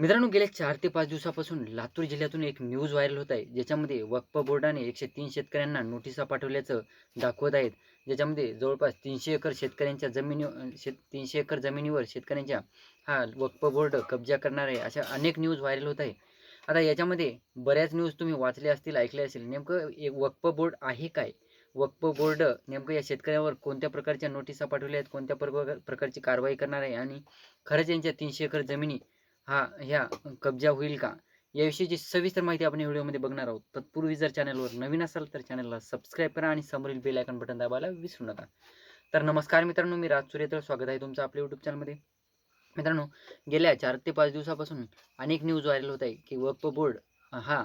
मित्रांनो गेल्या चार ते पाच दिवसापासून लातूर जिल्ह्यातून एक न्यूज व्हायरल होत आहे ज्याच्यामध्ये वक्फ बोर्डाने एकशे तीन शेतकऱ्यांना नोटिसा पाठवल्याचं दाखवत आहेत. ज्याच्यामध्ये जवळपास तीनशे एकर शेतकऱ्यांच्या जमिनी शेत तीनशे एकर जमिनीवर शेतकऱ्यांच्या हा वक्फ बोर्ड कब्जा करणार आहे अशा अनेक न्यूज व्हायरल होत आहे. आता याच्यामध्ये बऱ्याच न्यूज तुम्ही वाचल्या असतील ऐकल्या असतील नेमकं एक वक्फ बोर्ड आहे काय? वक्फ बोर्ड नेमकं या शेतकऱ्यावर कोणत्या प्रकारच्या नोटिसा पाठवल्या आहेत कोणत्या प्रकारची कारवाई करणार आहे आणि खरंच यांच्या तीनशे एकर जमिनी हा ह्या कब्जा होईल का? याविषयीची सविस्तर माहिती आपण व्हिडिओमध्ये बघणार आहोत. तत्पूर्वी जर चॅनलवर नवीन असाल तर चॅनलला सबस्क्राईब करा आणि समोरील बेल आयकॉन बटन दाबायला विसरू नका. तर नमस्कार मित्रांनो मी राज सूर्यतर स्वागत आहे तुमचं आपल्या युट्यूब चॅनलमध्ये. मित्रांनो गेल्या चार ते पाच दिवसापासून अनेक न्यूज व्हायरल होत आहे की वक्फ बोर्ड हा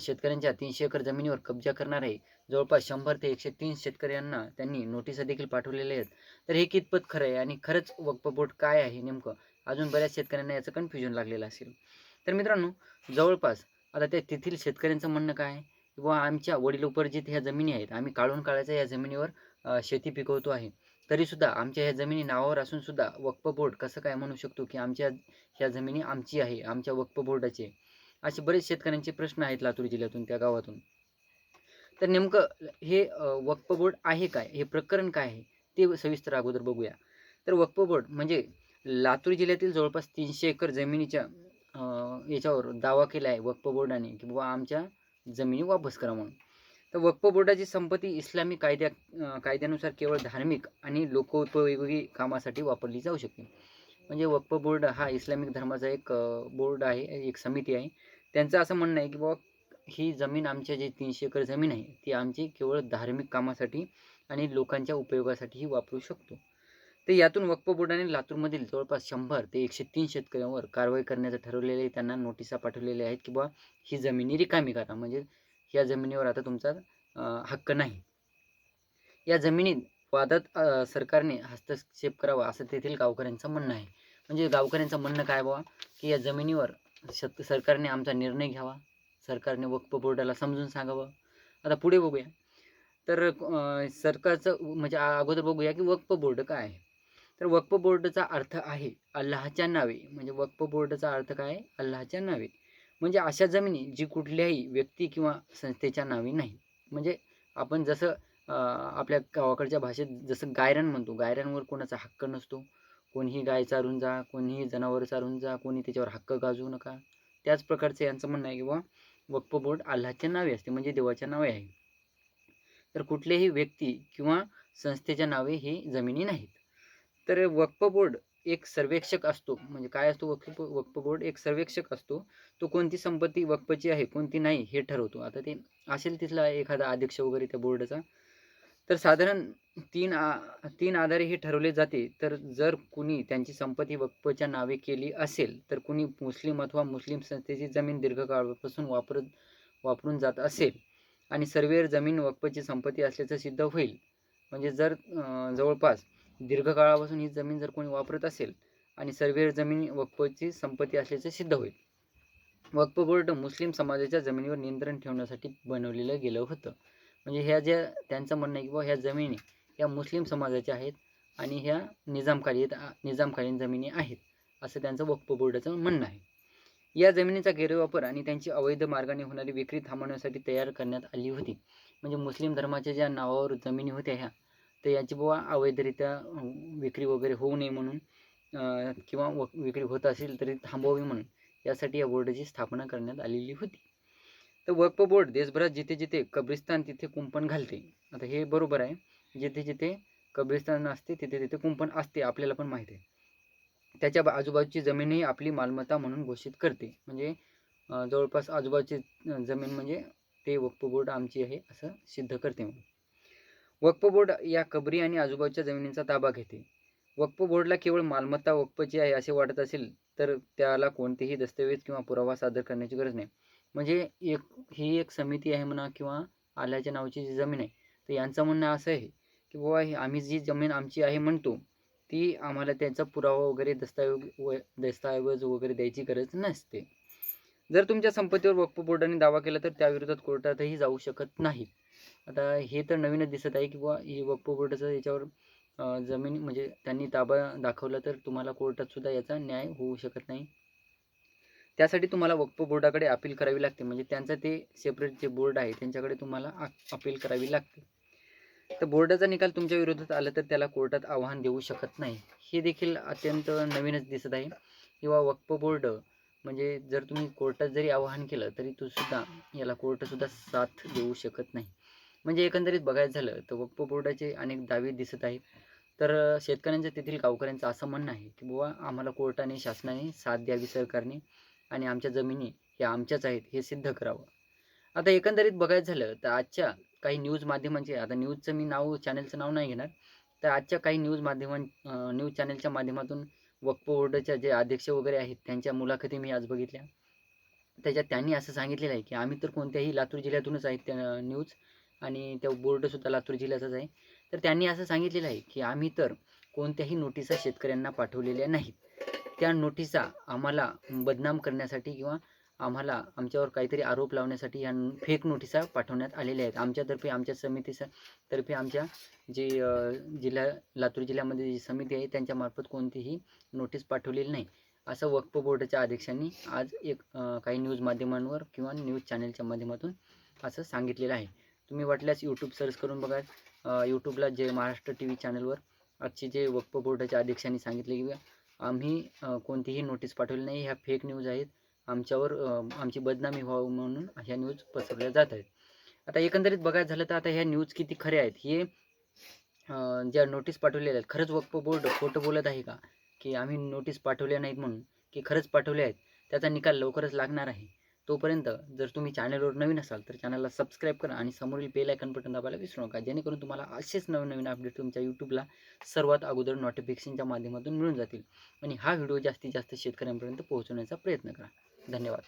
शेतकऱ्यांच्या तीनशे एकर जमिनीवर कब्जा करणार आहे. जवळपास शंभर ते एकशे तीन शेतकऱ्यांना त्यांनी नोटिसा देखील पाठवलेल्या आहेत. तर हे कितपत खरं आहे आणि खरंच वक्फ बोर्ड काय आहे नेमकं? अजून बऱ्याच शेतकऱ्यांना याचं कन्फ्युजन लागलेलं असेल. तर मित्रांनो जवळपास आता त्या तेथील शेतकऱ्यांचं म्हणणं काय? आहे किंवा आमच्या वडिलोपर्जित ह्या जमिनी आहेत आम्ही काढून काढायच्या या जमिनीवर शेती पिकवतो आहे. तरीसुद्धा आमच्या ह्या जमिनी नावावर असून सुद्धा वक्फ बोर्ड कसं काय म्हणू शकतो की आमच्या ह्या जमिनी आमची आहे आमच्या वक्फ बोर्डाची आहे? असे बरेच शेतकऱ्यांचे प्रश्न आहेत लातूर जिल्ह्यातून त्या गावातून. तर नेमकं हे वक्फ बोर्ड आहे काय? हे प्रकरण काय आहे? ते सविस्तर अगोदर बघूया. तर वक्फ बोर्ड म्हणजे लातूर जिल्ह्यातील जवळपास तीनशे एकर जमिनीच्या याच्यावर दावा केला आहे वक्फ बोर्डाने की बाबा आमच्या जमिनी वापस करा म्हणून. तर वक्फ बोर्डाची संपत्ती इस्लामी कायद्या कायद्यानुसार केवळ धार्मिक आणि लोकोपयोगी कामासाठी वापरली जाऊ शकते. म्हणजे वक्फ बोर्ड हा इस्लामिक धर्माचा एक बोर्ड आहे एक समिती आहे. त्यांचं असं म्हणणं आहे की बाबा ही जमीन आमच्या जे तीनशे एकर जमीन आहे ती आमची केवळ धार्मिक कामासाठी आणि लोकांच्या उपयोगासाठीही वापरू शकतो. तर यातून वक्फ बोर्डाने लातूरमधील जवळपास शंभर ते एकशे तीन शेतकऱ्यांवर कारवाई करण्याचं ठरवलेले त्यांना नोटिसा पाठवलेल्या आहेत की बा ही जमिनी रिकामी करा. म्हणजे या जमिनीवर आता तुमचा हक्क नाही. या जमिनीत वादात सरकारने हस्तक्षेप करावा असं तेथील गावकऱ्यांचं म्हणणं आहे. म्हणजे गावकऱ्यांचं म्हणणं काय बाबा की या जमिनीवर शत सरकारने आमचा निर्णय घ्यावा. सरकारने वक्फ बोर्डाला समजून सांगावं. आता पुढे बघूया. तर सरकारचं म्हणजे अगोदर बघूया की वक्फ बोर्ड काय आहे. तर वक्फ बोर्डचा अर्थ आहे अल्लाहच्या नावे. म्हणजे वक्फ बोर्डचा अर्थ काय? आहे अल्लाहच्या नावे. म्हणजे अशा जमिनी जी कुठल्याही व्यक्ती किंवा संस्थेच्या नावे नाही. म्हणजे आपण जसं आपल्या गावाकडच्या भाषेत जसं गायरान म्हणतो. गायरांवर कोणाचा हक्क नसतो. कोणीही गाय चारून जा कोणीही जनावर चारून जा कोणी त्याच्यावर हक्क गाजवू नका. त्याच प्रकारचं यांचं म्हणणं आहे किंवा वक्फ बोर्ड अल्लाहच्या नावे असते. म्हणजे देवाच्या नावे आहे. तर कुठलेही व्यक्ती किंवा संस्थेच्या नावे ही जमिनी नाहीत. तर वक्फ बोर्ड एक सर्वेक्षक असतो. म्हणजे काय असतो वक्फ वक्फ बोर्ड? एक सर्वेक्षक असतो. तो कोणती संपत्ती वक्फची आहे कोणती नाही हे ठरवतो. आता ते असेल तिथला एखादा अध्यक्ष वगैरे त्या बोर्डाचा. तर साधारण तीन आ तीन आधारे हे ठरवले जाते. तर जर कुणी त्यांची संपत्ती वक्फच्या नावे केली असेल तर कुणी मुस्लिम अथवा मुस्लिम संस्थेची जमीन दीर्घकाळापासून वापरत वापरून जात असेल आणि सर्वेर जमीन वक्फची संपत्ती असल्याचं सिद्ध होईल. म्हणजे जर जवळपास दीर्घकाळापासून ही जमीन जर कोणी वापरत असेल आणि सर्वेर जमीन वक्फची संपत्ती असल्याचे सिद्ध होईल. वक्फ बोर्ड मुस्लिम समाजाच्या जमिनीवर नियंत्रण ठेवण्यासाठी बनवलेलं गेलं होतं. म्हणजे ह्या ज्या त्यांचं म्हणणं आहे की बुवा ह्या जमिनी ह्या मुस्लिम समाजाच्या आहेत आणि ह्या निजामकालीन निजामकालीन जमिनी आहेत असं त्यांचं वक्फ बोर्डाचं म्हणणं आहे. या जमिनीचा गैरवापर आणि त्यांची अवैध मार्गाने होणारी विक्री थांबवण्यासाठी तयार करण्यात आली होती. म्हणजे मुस्लिम धर्माच्या ज्या नावावर जमिनी होत्या ह्या तर याची बुवा अवैधरित्या विक्री वगैरे होऊ नये म्हणून किंवा व विक्री होत असेल तरी थांबवावी म्हणून यासाठी या बोर्डाची स्थापना करण्यात आलेली होती. तर वक्फ बोर्ड देशभरात जिथे जिथे कब्रिस्तान तिथे कुंपण घालते. आता हे बरोबर आहे. जिथे जिथे कब्रिस्तान असते तिथे तिथे कुंपण असते आपल्याला पण माहीत आहे. त्याच्या बा- आजूबाजूची जमीनही आपली मालमत्ता म्हणून घोषित करते. म्हणजे जवळपास आजूबाजूची जमीन म्हणजे ते वक्फ बोर्ड आमची आहे असं सिद्ध करते म्हणून. वक्फ बोर्ड या कबरी आणि आजूबाजूच्या जमिनींचा ताबा घेते. वक्फ बोर्डला केवळ मालमत्ता वक्फची आहे असे वाटत असेल तर त्याला कोणतेही दस्तऐवज किंवा पुरावा सादर करण्याची गरज नाही. म्हणजे एक ही एक समिती आहे म्हणा किंवा आल्याच्या नावाची जी जमीन आहे तर यांचं म्हणणं असं आहे की बाबा हे आम्ही जी जमीन आमची आहे म्हणतो ती आम्हाला त्याचा पुरावा वगैरे दस्तऐवज व दस्तऐवज वगैरे द्यायची गरज नसते. जर तुमच्या संपत्तीवर वक्फ बोर्डाने दावा केला तर त्याविरोधात कोर्टातही जाऊ शकत नाही आता हे तर नवीनच दिसत आहे किंवा हे ही वक्फ बोर्डाचं याच्यावर जमीन म्हणजे त्यांनी ताबा दाखवला तर तुम्हाला कोर्टात सुद्धा याचा न्याय होऊ शकत नाही. त्यासाठी तुम्हाला वक्फ बोर्डाकडे अपील करावी लागते. म्हणजे त्यांचं ते सेपरेट जे बोर्ड आहे त्यांच्याकडे तुम्हाला अपील करावी लागते. तर बोर्डाचा निकाल तुमच्या विरोधात आला तर त्याला कोर्टात आव्हान देऊ शकत नाही. हे देखील अत्यंत नवीनच दिसत आहे. किंवा वक्फ बोर्ड म्हणजे जर तुम्ही कोर्टात जरी आवाहन केलं तरी तो सुद्धा याला कोर्टसुद्धा साथ देऊ शकत नाही. म्हणजे एकंदरीत बघायचं झालं तर वक्फ बोर्डाचे अनेक दावे दिसत आहेत. तर शेतकऱ्यांच्या तेथील गावकऱ्यांचं असं म्हणणं आहे की बुवा आम्हाला कोर्टाने शासनाने साथ द्यावी सरकारने आणि आमच्या जमिनी या आमच्याच आहेत हे सिद्ध करावं. आता एकंदरीत बघायचं झालं तर आजच्या काही न्यूज माध्यमांचे आता न्यूजचं मी नाव चॅनलचं नाव नाही घेणार तर आजच्या काही न्यूज माध्यमां न्यूज चॅनलच्या माध्यमातून वक्फ बोर्डाच्या जे अध्यक्ष वगैरे आहेत त्यांच्या मुलाखती मी आज बघितल्या. त्याच्यात त्यांनी असं सांगितलेलं आहे की आम्ही तर कोणत्याही लातूर जिल्ह्यातूनच आहेत त्या न्यूज. आणि त्या बोर्डसुद्धा लातूर जिल्ह्याचाच आहे. तर त्यांनी असं सांगितलेलं आहे की आम्ही तर कोणत्याही नोटिसा शेतकऱ्यांना पाठवलेल्या नाहीत. त्या नोटिसा आम्हाला बदनाम करण्यासाठी किंवा आम्हाला आमच्यावर काहीतरी आरोप लावण्यासाठी या फेक नोटिसा पाठवण्यात आलेल्या आहेत. आमच्यातर्फे आमच्या समितीचा तर्फे आमच्या जे जिल्हा लातूर जिल्ह्यामध्ये जी समिती आहे त्यांच्यामार्फत कोणतीही नोटीस पाठवलेली नाही. असं वक्फ बोर्डाच्या अध्यक्षांनी आज एक काही न्यूज माध्यमांवर किंवा न्यूज चॅनलच्या माध्यमातून असं सांगितलेलं आहे. तुम्ही वाटल्यास यूट्यूब सर्च करून बघा. यूट्यूबला जे महाराष्ट्र टी व्ही चॅनलवर आजचे जे वक्फ बोर्डाच्या अध्यक्षांनी सांगितले की आम्ही कोणतीही नोटीस पाठवली नाही. ह्या फेक न्यूज आहेत. आमच्यावर आमची बदनामी व्हावं म्हणून ह्या न्यूज पसरल्या जात आहेत. आता एकंदरीत बघायचं झालं तर आता ह्या न्यूज किती खऱ्या आहेत? हे ज्या नोटीस पाठवलेल्या आहेत खरंच वक्फ बोर्ड खोटं बोलत आहे का? की आम्ही नोटीस पाठवल्या नाहीत म्हणून की खरंच पाठवल्या आहेत त्याचा निकाल लवकरच लागणार आहे. तोपर्यंत जर तुम्ही चॅनलवर नवीन असाल तर चॅनलला सबस्क्राईब करा आणि समोरील बेल आयकन बटन दाबायला विसरू नका. जेणेकरून तुम्हाला असेच नवीन नवीन अपडेट तुमच्या यूट्यूबला सर्वात अगोदर नोटिफिकेशनच्या माध्यमातून मिळून जातील. आणि हा व्हिडिओ जास्तीत जास्त शेतकऱ्यांपर्यंत पोहोचवण्याचा प्रयत्न करा. धन्यवाद.